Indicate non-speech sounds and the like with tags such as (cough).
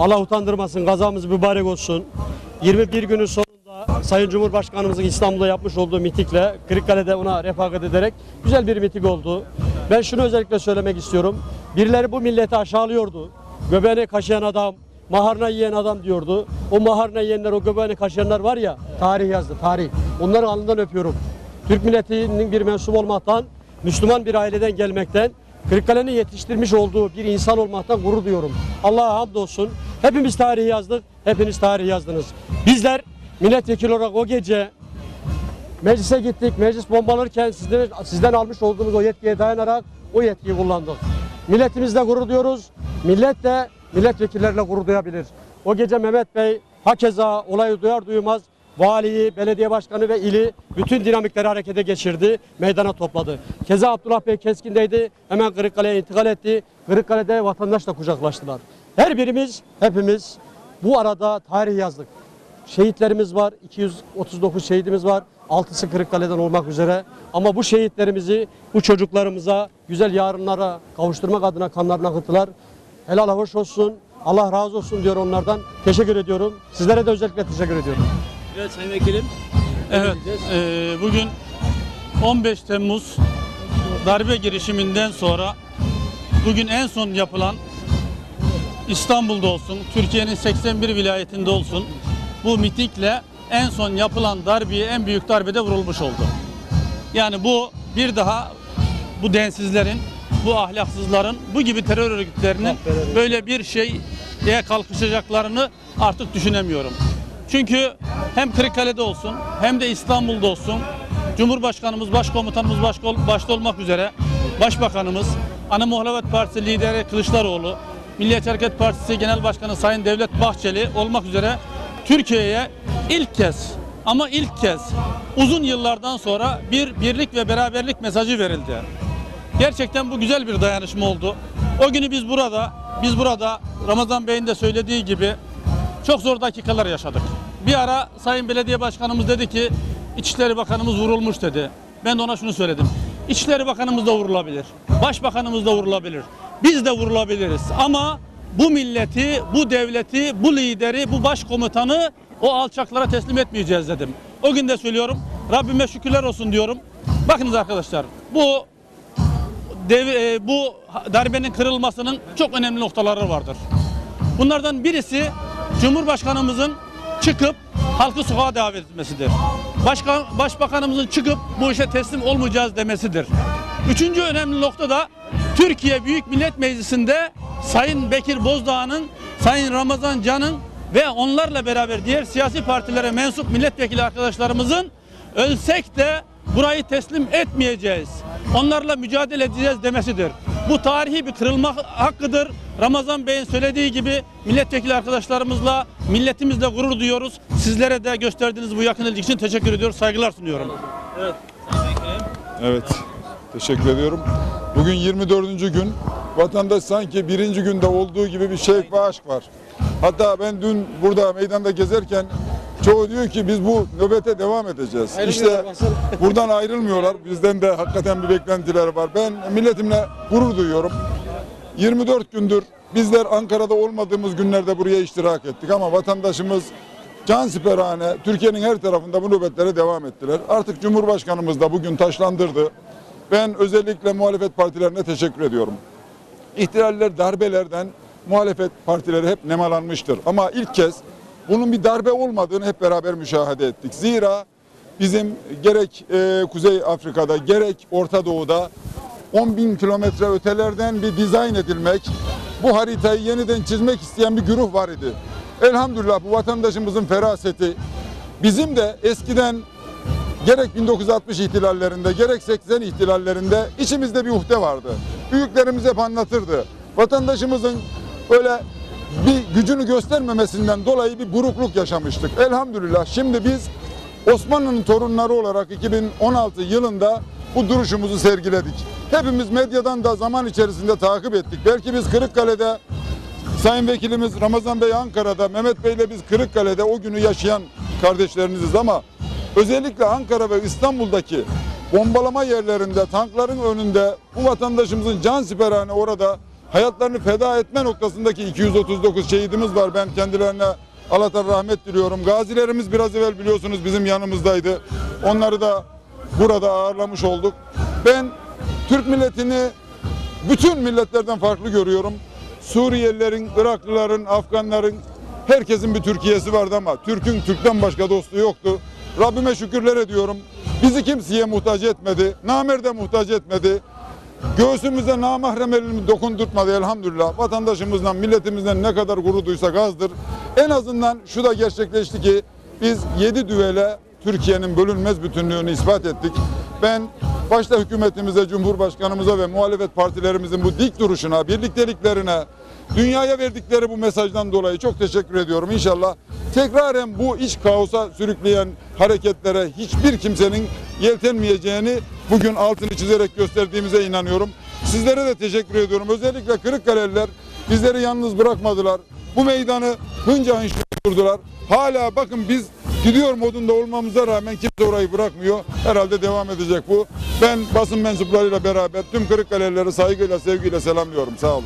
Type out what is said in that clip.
Allah utandırmasın, kazamız mübarek olsun. 21 günün sonunda Sayın Cumhurbaşkanımızın İstanbul'da yapmış olduğu mitikle Kırıkkale'de ona refakat ederek güzel bir mitik oldu. Ben şunu özellikle söylemek istiyorum. Birileri bu milleti aşağılıyordu. Göbeğini kaşıyan adam, maharna yiyen adam diyordu. O maharna yiyenler, o göbeğini kaşıyanlar var ya, tarih yazdı, tarih. Onları alnından öpüyorum. Türk milletinin bir mensup olmaktan, Müslüman bir aileden gelmekten, Kırıkkale'nin yetiştirmiş olduğu bir insan olmaktan gurur duyuyorum. Allah'a hamdolsun. Hepimiz tarih yazdık, hepiniz tarih yazdınız. Bizler milletvekili olarak o gece meclise gittik. Meclis bombalanırken sizden, sizden almış olduğumuz o yetkiye dayanarak o yetkiyi kullandık. Milletimizle gurur duyuyoruz. Millet de milletvekillerle gurur duyabilir. O gece Mehmet Bey hakeza olayı duyar duymaz valiyi, belediye başkanı ve ili bütün dinamikleri harekete geçirdi, meydana topladı. Keza Abdullah Bey Keskin'deydi, hemen Kırıkkale'ye intikal etti. Kırıkkale'de vatandaşla kucaklaştılar. Her birimiz, hepimiz bu arada tarih yazdık. Şehitlerimiz var, 239 şehidimiz var. Altısı Kırıkkale'den olmak üzere. Ama bu şehitlerimizi, bu çocuklarımıza güzel yarınlara kavuşturmak adına kanlarını akıttılar. Helal hoş olsun. Allah razı olsun diyor onlardan. Teşekkür ediyorum. Sizlere de özellikle teşekkür ediyorum. Evet Sayın Vekilim. Evet, eee, bugün 15 Temmuz darbe girişiminden sonra bugün en son yapılan İstanbul'da olsun, Türkiye'nin 81 vilayetinde olsun bu mitikle en son yapılan darbeye en büyük darbede vurulmuş oldu. Yani bu bir daha bu densizlerin, bu ahlaksızların, bu gibi terör örgütlerinin böyle bir şeye kalkışacaklarını artık düşünemiyorum. Çünkü hem Kırıkkale'de olsun hem de İstanbul'da olsun Cumhurbaşkanımız, Başkomutanımız başta olmak üzere Başbakanımız, Ana Muhalefet Partisi lideri Kılıçdaroğlu, Milliyetçi Hareket Partisi Genel Başkanı Sayın Devlet Bahçeli olmak üzere Türkiye'ye ilk kez ama ilk kez uzun yıllardan sonra bir birlik ve beraberlik mesajı verildi. Gerçekten bu güzel bir dayanışma oldu. O günü biz burada, biz burada Ramazan Bey'in de söylediği gibi çok zor dakikalar yaşadık. Bir ara Sayın Belediye Başkanımız dedi ki İçişleri Bakanımız vurulmuş dedi. Ben de ona şunu söyledim. İçişleri Bakanımız da vurulabilir. Başbakanımız da vurulabilir. Biz de vurulabiliriz. Ama bu milleti, bu devleti, bu lideri, bu başkomutanı o alçaklara teslim etmeyeceğiz dedim. O gün de söylüyorum. Rabbime şükürler olsun diyorum. Bakınız arkadaşlar bu dev, e, bu darbenin kırılmasının çok önemli noktaları vardır. Bunlardan birisi Cumhurbaşkanımızın çıkıp halkı sokağa davet etmesidir. Başkan, Başbakanımızın çıkıp bu işe teslim olmayacağız demesidir. Üçüncü önemli nokta da Türkiye Büyük Millet Meclisi'nde Sayın Bekir Bozdağ'ın, Sayın Ramazan Can'ın ve onlarla beraber diğer siyasi partilere mensup milletvekili arkadaşlarımızın ölsek de burayı teslim etmeyeceğiz. Onlarla mücadele edeceğiz demesidir. Bu tarihi bir kırılma hakkıdır. Ramazan Bey'in söylediği gibi milletvekili arkadaşlarımızla, milletimizle gurur duyuyoruz. Sizlere de gösterdiğiniz bu yakın ilgi için teşekkür ediyoruz, saygılar sunuyorum. Evet. Evet. Teşekkür ediyorum. Bugün 24. gün. Vatandaş sanki birinci günde olduğu gibi bir şevk ve aşk var. Hatta ben dün burada meydanda gezerken çoğu diyor ki biz bu nöbete devam edeceğiz. İşte (laughs) buradan ayrılmıyorlar. Bizden de hakikaten bir beklentiler var. Ben milletimle gurur duyuyorum. 24 gündür bizler Ankara'da olmadığımız günlerde buraya iştirak ettik ama vatandaşımız cansiperhane Türkiye'nin her tarafında bu nöbetlere devam ettiler. Artık Cumhurbaşkanımız da bugün taşlandırdı. Ben özellikle muhalefet partilerine teşekkür ediyorum. İhtilaller, darbelerden muhalefet partileri hep nemalanmıştır. Ama ilk kez bunun bir darbe olmadığını hep beraber müşahede ettik. Zira bizim gerek e, Kuzey Afrika'da gerek Orta Doğu'da 10 bin kilometre ötelerden bir dizayn edilmek, bu haritayı yeniden çizmek isteyen bir güruh var idi. Elhamdülillah bu vatandaşımızın feraseti, bizim de eskiden gerek 1960 ihtilallerinde gerek 80 ihtilallerinde içimizde bir uhde vardı. Büyüklerimiz hep anlatırdı. Vatandaşımızın böyle bir gücünü göstermemesinden dolayı bir burukluk yaşamıştık. Elhamdülillah şimdi biz Osmanlı'nın torunları olarak 2016 yılında bu duruşumuzu sergiledik. Hepimiz medyadan da zaman içerisinde takip ettik. Belki biz Kırıkkale'de Sayın Vekilimiz Ramazan Bey Ankara'da, Mehmet Bey ile biz Kırıkkale'de o günü yaşayan kardeşleriniziz ama özellikle Ankara ve İstanbul'daki bombalama yerlerinde, tankların önünde bu vatandaşımızın can siperhane orada hayatlarını feda etme noktasındaki 239 şehidimiz var. Ben kendilerine Allah'tan rahmet diliyorum. Gazilerimiz biraz evvel biliyorsunuz bizim yanımızdaydı. Onları da burada ağırlamış olduk. Ben Türk milletini bütün milletlerden farklı görüyorum. Suriyelilerin, Iraklıların, Afganların herkesin bir Türkiye'si vardı ama Türk'ün Türk'ten başka dostu yoktu. Rabbime şükürler ediyorum. Bizi kimseye muhtaç etmedi. Namerde muhtaç etmedi. Göğsümüze namahrem elini dokundurtmadı elhamdülillah. Vatandaşımızdan, milletimizden ne kadar gurur duysak azdır. En azından şu da gerçekleşti ki biz yedi düvele Türkiye'nin bölünmez bütünlüğünü ispat ettik. Ben başta hükümetimize, cumhurbaşkanımıza ve muhalefet partilerimizin bu dik duruşuna, birlikteliklerine, dünyaya verdikleri bu mesajdan dolayı çok teşekkür ediyorum. İnşallah tekraren bu iç kaosa sürükleyen hareketlere hiçbir kimsenin yeltenmeyeceğini bugün altını çizerek gösterdiğimize inanıyorum. Sizlere de teşekkür ediyorum. Özellikle Kırıkkaleliler bizleri yalnız bırakmadılar. Bu meydanı hınca hınç durdular. Hala bakın biz gidiyor modunda olmamıza rağmen kimse orayı bırakmıyor. Herhalde devam edecek bu. Ben basın mensuplarıyla beraber tüm Kırıkkalelileri saygıyla, sevgiyle selamlıyorum. Sağ olun.